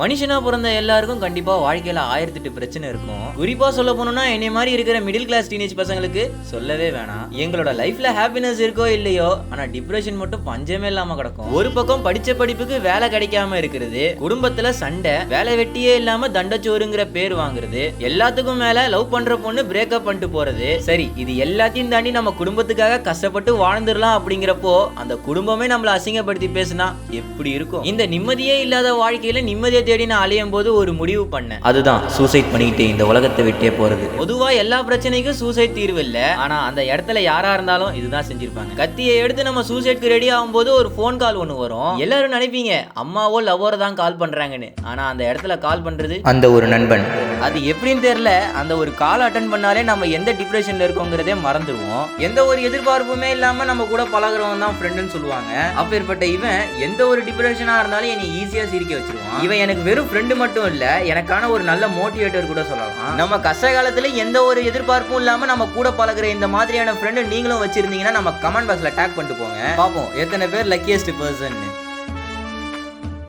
மனுஷனா பிறந்த எல்லாருக்கும் கண்டிப்பா வாழ்க்கையில ஆயிரத்தெட்டு பிரச்சனை இருக்கும். குறிப்பா சொல்ல போனோம்னா என்னை மாதிரி இருக்கிற மிடில் கிளாஸ் டீனேஜ் பசங்களுக்கு சொல்லவே வேணாம். எங்களோட லைஃப்ல ஹாப்பினஸ் இருக்கோ இல்லையோ ஆனா டிப்ரெஷன் மட்டும் பஞ்சமே இல்லாம கிடக்கும். ஒரு பக்கம் படிச்ச படிப்புக்கு வேலை கிடைக்காம இருக்கிறது குடும்பத்துல சண்டை வேலை வெட்டியே இல்லாம தண்டச்சோறுங்கிற பேர் வாங்குறது எல்லாத்துக்கும் மேல லவ் பண்ற பொண்ணு பிரேக்கப் பண்ணிட்டு போறது. சரி இது எல்லாத்தையும் தாண்டி நம்ம குடும்பத்துக்காக கஷ்டப்பட்டு வாழ்ந்துடலாம் அப்படிங்கிறப்போ அந்த குடும்பமே நம்மள அசிங்கப்படுத்தி பேசினா எப்படி இருக்கும்? இந்த நிம்மதியே இல்லாத வாழ்க்கையில நிம்மதியை தேடி நான் அலையும் போது ஒரு முடிவு பண்ணேன். அதுதான் சூசைட் பண்ணிக்கிட்டு இந்த உலகத்தை விட்டே போறது. பொதுவா எல்லா பிரச்சனைக்கும் சூசைட் தீர்வு இல்ல. ஆனா அந்த இடத்துல யாரா இருந்தாலும் இதுதான் செஞ்சிருப்பாங்க. கத்தியை எடுத்து நம்ம சூசைட்க்கு ரெடி ஆகும்போது ஒரு ஃபோன் கால் ஒன்று வரும். எல்லாரும் நினைப்பீங்க அம்மாவோ லவ்வரோ தான் கால் பண்றாங்கன்னு. ஆனா அந்த இடத்துல கால் பண்றது அந்த ஒரு நண்பன். அது எப்படின்னு தெரியல. அந்த ஒரு கால் அட்டன் பண்ணாலே நம்ம எந்த டிப்ரெஷன்ல இருக்கோங்கிறதே மறந்துடுவோம். எந்த ஒரு எதிர்பார்ப்புமே இல்லாம நம்ம கூட பழகுறவன் தான் ஃப்ரெண்டுன்னு சொல்லுவாங்க. அப்பேற்பட்ட இவன் எந்த ஒரு டிப்ரெஷனா இருந்தாலும் என்னை ஈஸியா சிரிக்க வச்சிருவான். இவன் எனக்கு வெறும் ஃப்ரெண்டு மட்டும் இல்ல எனக்கான ஒரு நல்ல மோட்டிவேட்டர் கூட சொல்லலாம். நம்ம கஷ்ட காலத்துல எந்த ஒரு எதிர்பார்ப்பும் இல்லாம நம்ம கூட பழகுற இந்த மாதிரியான ஃப்ரெண்டு நீங்களும் வச்சிருந்தீங்கன்னா நம்ம கமெண்ட் பாக்ஸ்ல டேக் பண்ணிட்டு போங்க. பாப்போம் எத்தனை பேர் லக்கியஸ்ட் பர்சன்